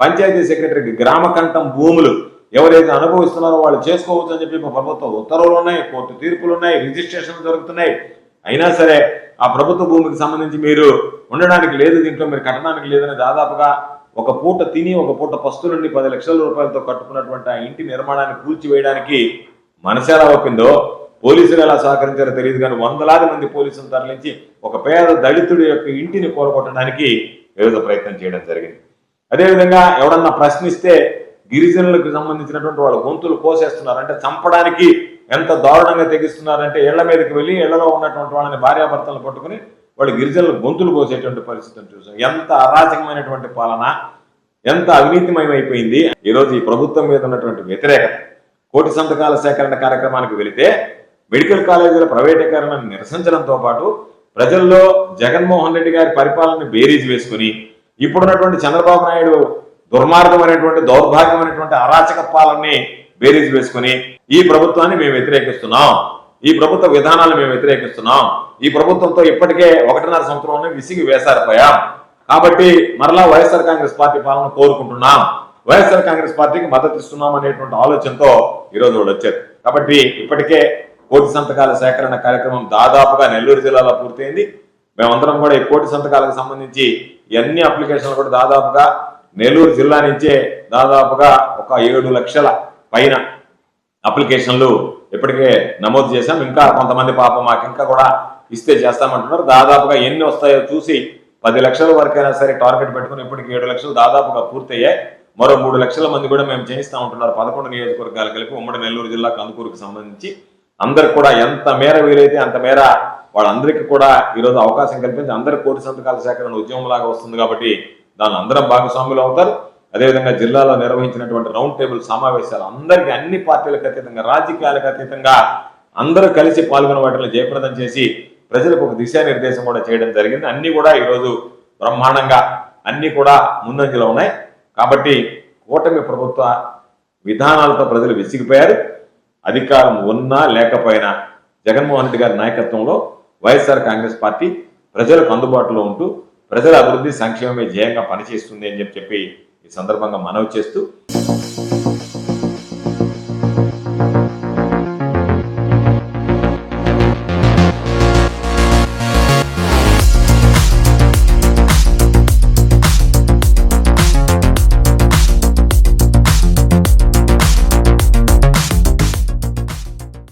పంచాయతీ సెక్రటరీకి గ్రామ కంఠం భూములు ఎవరైతే అనుభవిస్తున్నారో వాళ్ళు చేసుకోవచ్చు అని చెప్పి మా ప్రభుత్వం ఉత్తర్వులు ఉన్నాయి కోర్టు తీర్పులు ఉన్నాయి రిజిస్ట్రేషన్ జరుగుతున్నాయి. అయినా సరే ఆ ప్రభుత్వ భూమికి సంబంధించి మీరు ఉండడానికి లేదు దీంట్లో మీరు కట్టడానికి లేదని దాదాపుగా ఒక పూట తిని ఒక పూట పస్తు నుండి పది లక్షల రూపాయలతో కట్టుకున్నటువంటి ఆ ఇంటి నిర్మాణాన్ని కూల్చివేయడానికి మనసు ఎలా ఒప్పిందో పోలీసులు ఎలా సహకరించారో తెలియదు కానీ వందలాది మంది పోలీసులు తరలించి ఒక పేద దళితుడి యొక్క ఇంటిని కోరగొట్టడానికి వివిధ ప్రయత్నం చేయడం జరిగింది. అదేవిధంగా ఎవడన్నా ప్రశ్నిస్తే గిరిజనులకు సంబంధించినటువంటి వాళ్ళ గొంతులు కోసేస్తున్నారు. అంటే చంపడానికి ఎంత దారుణంగా తెగిస్తున్నారంటే ఇళ్ళ మీదకి వెళ్ళి ఇళ్ళలో ఉన్నటువంటి వాళ్ళని భార్యాభర్తలను పట్టుకుని వాళ్ళు గిరిజనులు గొంతులు కోసేటువంటి పరిస్థితిని చూసాం ఎంత అరాచకమైనటువంటి పాలన ఎంత అవినీతిమయమైపోయింది. ఈరోజు ఈ ప్రభుత్వం మీద ఉన్నటువంటి వ్యతిరేకత కోటి సంతకాల సేకరణ కార్యక్రమానికి వెళితే మెడికల్ కాలేజీల ప్రైవేటీకరణను నిరసించడంతో పాటు ప్రజల్లో జగన్మోహన్ రెడ్డి గారి పరిపాలన బేరీజ్ వేసుకుని ఇప్పుడున్నటువంటి చంద్రబాబు నాయుడు దుర్మార్గమైనటువంటి దౌర్భాగ్యమైనటువంటి అరాచక పాలనని బేరీజ్ వేసుకుని ఈ ప్రభుత్వాన్ని మేము వ్యతిరేకిస్తున్నాం. ఈ ప్రభుత్వ విధానాలను మేము వ్యతిరేకిస్తున్నాం. ఈ ప్రభుత్వంతో ఇప్పటికే ఒకటిన్నర సంవత్సరంలో విసిగి వేసారిపోయాం. కాబట్టి మరలా వైఎస్ఆర్ కాంగ్రెస్ పార్టీ పాలన కోరుకుంటున్నాం. వైఎస్ఆర్ కాంగ్రెస్ పార్టీకి మద్దతు ఇస్తున్నాం అనేటువంటి ఆలోచనతో ఈరోజు వాళ్ళు వచ్చారు. కాబట్టి ఇప్పటికే కోటి సంతకాల సేకరణ కార్యక్రమం దాదాపుగా నెల్లూరు జిల్లాలో పూర్తయింది. మేమందరం కూడా ఈ కోటి సంతకాలకు సంబంధించి ఎన్ని అప్లికేషన్లు కూడా దాదాపుగా నెల్లూరు జిల్లా నుంచే దాదాపుగా ఒక ఏడు లక్షల పైన అప్లికేషన్లు ఇప్పటికే నమోదు చేశాం. ఇంకా కొంతమంది పాపం మాకు ఇంకా కూడా ఇస్తే చేస్తామంటున్నారు. దాదాపుగా ఎన్ని వస్తాయో చూసి పది లక్షల వరకైనా సరే టార్గెట్ పెట్టుకుని ఇప్పటికి ఏడు లక్షలు దాదాపుగా పూర్తయ్యాయి. మరో మూడు లక్షల మంది కూడా మేము చేయిస్తా ఉంటున్నారు. పదకొండు నియోజకవర్గాలు కలిపి ఉమ్మడి నెల్లూరు జిల్లా కందుకూరుకు సంబంధించి. అందరికి కూడా ఎంత మేర వీలైతే అంత మేర వాళ్ళందరికీ కూడా ఈరోజు అవకాశం కల్పించి అందరి కోటి సంతకాల సేకరణ ఉద్యమంలాగా వస్తుంది కాబట్టి దాని అందరం భాగస్వాములు అవుతారు. అదేవిధంగా జిల్లాలో నిర్వహించినటువంటి రౌండ్ టేబుల్ సమావేశాలు అందరికీ అన్ని పార్టీలకు అతీతంగా రాజకీయాలకు అతీతంగా అందరూ కలిసి పాల్గొన్న వాటిని జయప్రదం చేసి ప్రజలకు ఒక దిశానిర్దేశం కూడా చేయడం జరిగింది. అన్ని కూడా ఈరోజు బ్రహ్మాండంగా అన్ని కూడా ముందంజలో ఉన్నాయి. కాబట్టి కూటమి ప్రభుత్వ విధానాలతో ప్రజలు విసిగిపోయారు. అధికారం ఉన్నా లేకపోయినా జగన్మోహన్ రెడ్డి గారి నాయకత్వంలో వైఎస్ఆర్ కాంగ్రెస్ పార్టీ ప్రజలకు అందుబాటులో ఉంటూ ప్రజల అభివృద్ధి సంక్షేమమే ధ్యేయంగా పనిచేస్తుంది అని చెప్పి చెప్పి ఈ సందర్భంగా మనవి చేస్తూ